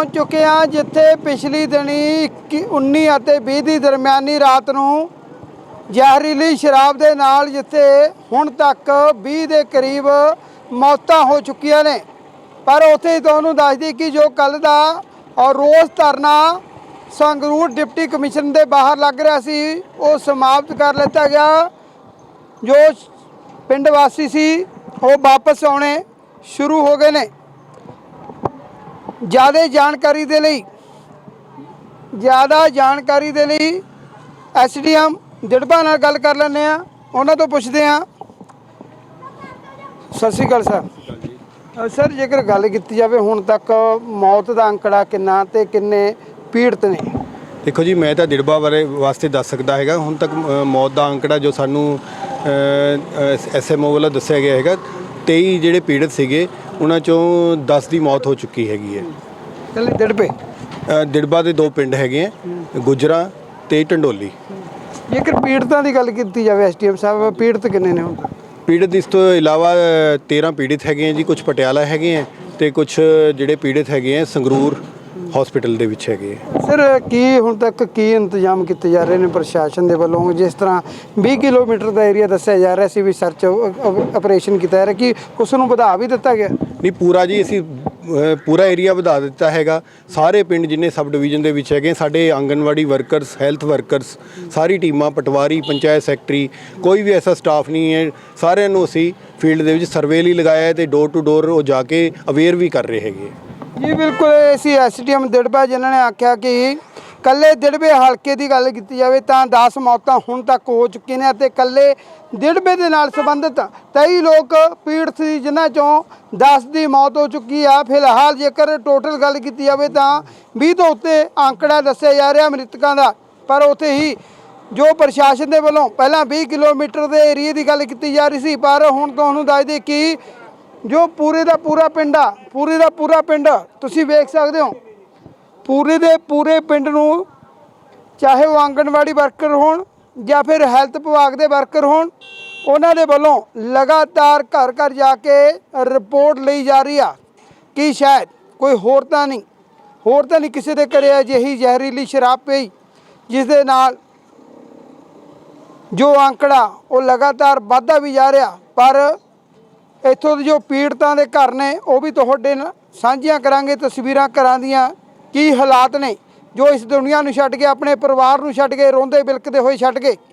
ਪਹੁੰਚ ਚੁੱਕੇ ਹਾਂ, ਜਿੱਥੇ ਪਿਛਲੀ ਦਿਨੀ 19 ਅਤੇ 20 ਦੀ ਦਰਮਿਆਨੀ ਰਾਤ ਨੂੰ ਜ਼ਹਿਰੀਲੀ ਸ਼ਰਾਬ ਦੇ ਨਾਲ ਜਿੱਥੇ ਹੁਣ ਤੱਕ 20 ਦੇ ਕਰੀਬ ਮੌਤਾਂ ਹੋ ਚੁੱਕੀਆਂ ਨੇ। ਪਰ ਉੱਥੇ ਹੀ ਤੁਹਾਨੂੰ ਦੱਸਦੀ ਕਿ ਜੋ ਕੱਲ ਦਾ ਔਰ ਰੋਜ਼ ਧਰਨਾ ਸੰਗਰੂਰ ਡਿਪਟੀ ਕਮਿਸ਼ਨ ਦੇ ਬਾਹਰ ਲੱਗ ਰਿਹਾ ਸੀ, ਉਹ ਸਮਾਪਤ ਕਰ ਲਿੱਤਾ ਗਿਆ। ਜੋ ਪਿੰਡ ਵਾਸੀ ਸੀ, ਉਹ ਵਾਪਸ ਆਉਣੇ ਸ਼ੁਰੂ ਹੋ ਗਏ ਨੇ। ਜ਼ਿਆਦਾ ਜਾਣਕਾਰੀ ਦੇ ਲਈ, ਜ਼ਿਆਦਾ ਜਾਣਕਾਰੀ ਦੇ ਲਈ ਐਸਡੀਐਮ ਦਿੜਬਾ ਨਾਲ ਗੱਲ ਕਰ ਲੈਂਦੇ ਆ ਉਹਨਾਂ ਤੋਂ ਪੁੱਛਦੇ ਆ ਸਤਿ ਸ਼੍ਰੀ ਅਕਾਲ ਸਰ। ਸਰ, ਜੇਕਰ ਗੱਲ ਕੀਤੀ ਜਾਵੇ, ਹੁਣ ਤੱਕ ਮੌਤ ਦਾ ਅੰਕੜਾ ਕਿੰਨਾ ਤੇ ਕਿੰਨੇ ਪੀੜਤ ਨੇ? ਦੇਖੋ ਜੀ, ਮੈਂ ਤਾਂ ਦਿੜਬਾ ਬਾਰੇ ਵਾਸਤੇ ਦੱਸ ਸਕਦਾ ਹੈਗਾ। ਹੁਣ ਤੱਕ ਮੌਤ ਦਾ ਅੰਕੜਾ ਜੋ ਸਾਨੂੰ ਐਸਐਮਓ ਵੱਲੋਂ ਦੱਸਿਆ ਗਿਆ ਹੈਗਾ 23 ਜਿਹੜੇ ਪੀੜਤ ਸੀਗੇ ਉਹਨਾਂ ਚੋਂ 10 ਦੀ ਮੌਤ ਹੋ ਚੁੱਕੀ ਹੈਗੀ ਹੈ। ਕੱਲੇ ਦਿੜਬੇ? ਅ, ਦਿੜਬਾ ਦੇ ਦੋ ਪਿੰਡ ਹੈਗੇ ਆ ਗੁਜਰਾ ਤੇ ਢੰਡੋਲੀ ਜੇਕਰ ਪੀੜਤਾਂ ਦੀ ਗੱਲ ਕੀਤੀ ਜਾਵੇ ਐਸਡੀਐਮ ਸਾਹਿਬ ਪੀੜਤ ਕਿੰਨੇ ਨੇ ਹੁਣ ਤੱਕ? ਪੀੜਤ ਇਸ ਤੋਂ ਇਲਾਵਾ ਅ, 13 ਪੀੜਤ ਹੈਗੇ ਆ ਜੀ ਕੁਝ ਪਟਿਆਲਾ ਹੈਗੇ ਆ ਤੇ ਕੁਝ ਜਿਹੜੇ ਪੀੜਤ ਹੈਗੇ ਆ ਸੰਗਰੂਰ ਹਸਪੀਟਲ ਦੇ ਵਿੱਚ ਹੈਗੇ ਆ। ਸਰ ਕੀ ਹੁਣ ਤੱਕ ਕੀ ਇੰਤਜ਼ਾਮ ਕੀਤੇ ਜਾ ਰਹੇ ਨੇ ਪ੍ਰਸ਼ਾਸਨ ਦੇ ਵੱਲੋਂ? ਜਿਸ ਤਰ੍ਹਾਂ 20 ਕਿਲੋਮੀਟਰ ਦਾ ਏਰੀਆ ਦੱਸਿਆ ਜਾ ਰਿਹਾ ਸੀ ਵੀ ਸਰਚ ਆਪਰੇਸ਼ਨ ਕੀਤਾ ਜਾ ਰਿਹਾ ਕਿ ਉਸ ਨੂੰ ਵਧਾ ਵੀ ਦਿੱਤਾ ਗਿਆ? ਨਹੀਂ ਪੂਰਾ ਜੀ ਅਸੀਂ ਪੂਰਾ ਏਰੀਆ ਵਧਾ ਦਿੱਤਾ ਹੈਗਾ। ਸਾਰੇ ਪਿੰਡ ਜਿੰਨੇ ਸਬ ਡਿਵੀਜ਼ਨ ਦੇ ਵਿੱਚ ਹੈਗੇ ਸਾਡੇ ਆਂਗਨਵਾੜੀ ਵਰਕਰਸ ਹੈਲਥ ਵਰਕਰਸ ਸਾਰੀ ਟੀਮਾਂ ਪਟਵਾਰੀ ਪੰਚਾਇਤ ਸੈਕਟਰੀ ਕੋਈ ਵੀ ਐਸਾ ਸਟਾਫ ਨਹੀਂ ਹੈ। ਸਾਰਿਆਂ ਨੂੰ ਅਸੀਂ ਫੀਲਡ ਦੇ ਵਿੱਚ ਸਰਵੇ ਲਈ ਲਗਾਇਆ ਹੈ ਤੇ ਡੋਰ ਟੂ ਡੋਰ ਉਹ ਜਾ ਕੇ ਅਵੇਅਰ ਵੀ ਕਰ ਰਹੇ ਹੈਗੇ। ਜੀ, ਬਿਲਕੁਲ ਅਸੀਂ ਐਸਡੀਐਮ ਦਿੜਬਾ ਜਿਨ੍ਹਾਂ ਨੇ ਆਖਿਆ ਕਿ ਕੱਲੇ ਦਿੜਬੇ ਹਲਕੇ ਦੀ ਗੱਲ ਕੀਤੀ ਜਾਵੇ ਤਾਂ 10 ਮੌਤਾਂ ਹੁਣ ਤੱਕ ਹੋ ਚੁੱਕੀਆਂ ਨੇ ਅਤੇ ਕੱਲੇ ਦਿੜਬੇ ਦੇ ਨਾਲ ਸੰਬੰਧਿਤ 23 ਲੋਕ ਪੀੜਤ ਸੀ, ਜਿਨ੍ਹਾਂ ਚੋਂ 10 ਦੀ ਮੌਤ ਹੋ ਚੁੱਕੀ ਆ। ਫਿਲਹਾਲ ਜੇਕਰ ਟੋਟਲ ਗੱਲ ਕੀਤੀ ਜਾਵੇ ਤਾਂ 20 ਤੋਂ ਉੱਤੇ ਅੰਕੜਾ ਦੱਸਿਆ ਜਾ ਰਿਹਾ ਮ੍ਰਿਤਕਾਂ ਦਾ। ਪਰ ਉੱਥੇ ਹੀ ਜੋ ਪ੍ਰਸ਼ਾਸਨ ਦੇ ਵੱਲੋਂ ਪਹਿਲਾਂ 20 ਕਿਲੋਮੀਟਰ ਦੇ ਏਰੀਏ ਦੀ ਗੱਲ ਕੀਤੀ ਜਾ ਰਹੀ ਸੀ, ਪਰ ਹੁਣ ਤੁਹਾਨੂੰ ਦੱਸ ਦੇ ਕਿ ਜੋ ਪੂਰੇ ਦਾ ਪੂਰਾ ਪਿੰਡ ਆ, ਪੂਰੇ ਦਾ ਪੂਰਾ ਪਿੰਡ, ਤੁਸੀਂ ਵੇਖ ਸਕਦੇ ਹੋ। ਪੂਰੇ ਦੇ ਪੂਰੇ ਪਿੰਡ ਨੂੰ ਚਾਹੇ ਉਹ ਆਂਗਣਵਾੜੀ ਵਰਕਰ ਹੋਣ ਜਾਂ ਫਿਰ ਹੈਲਥ ਵਿਭਾਗ ਦੇ ਵਰਕਰ ਹੋਣ, ਉਹਨਾਂ ਦੇ ਵੱਲੋਂ ਲਗਾਤਾਰ ਘਰ ਘਰ ਜਾ ਕੇ ਰਿਪੋਰਟ ਲਈ ਜਾ ਰਹੀ ਆ ਕਿ ਸ਼ਾਇਦ ਕੋਈ ਹੋਰ ਤਾਂ ਨਹੀਂ ਹੋਰ ਤਾਂ ਨਹੀਂ ਕਿਸੇ ਦੇ ਘਰੇ ਅਜਿਹੀ ਜ਼ਹਿਰੀਲੀ ਸ਼ਰਾਬ ਪਈ, ਜਿਸ ਦੇ ਨਾਲ ਜੋ ਅੰਕੜਾ ਉਹ ਲਗਾਤਾਰ ਵੱਧਦਾ ਵੀ ਜਾ ਰਿਹਾ, ਪਰ ਇੱਥੋਂ ਦੇ ਜੋ ਪੀੜਤਾਂ ਦੇ ਘਰ ਨੇ, ਉਹ ਵੀ ਤੁਹਾਡੇ ਨਾਲ ਸਾਂਝੀਆਂ ਕਰਾਂਗੇ, ਤਸਵੀਰਾਂ ਘਰਾਂ ਦੀਆਂ। ਕੀ ਹਾਲਾਤ ਨੇ? ਜੋ ਇਸ ਦੁਨੀਆ ਨੂੰ ਛੱਡ ਕੇ, ਆਪਣੇ ਪਰਿਵਾਰ ਨੂੰ ਛੱਡ ਕੇ, ਰੋਂਦੇ ਬਿਲਕਦੇ ਹੋਏ ਛੱਡ ਕੇ।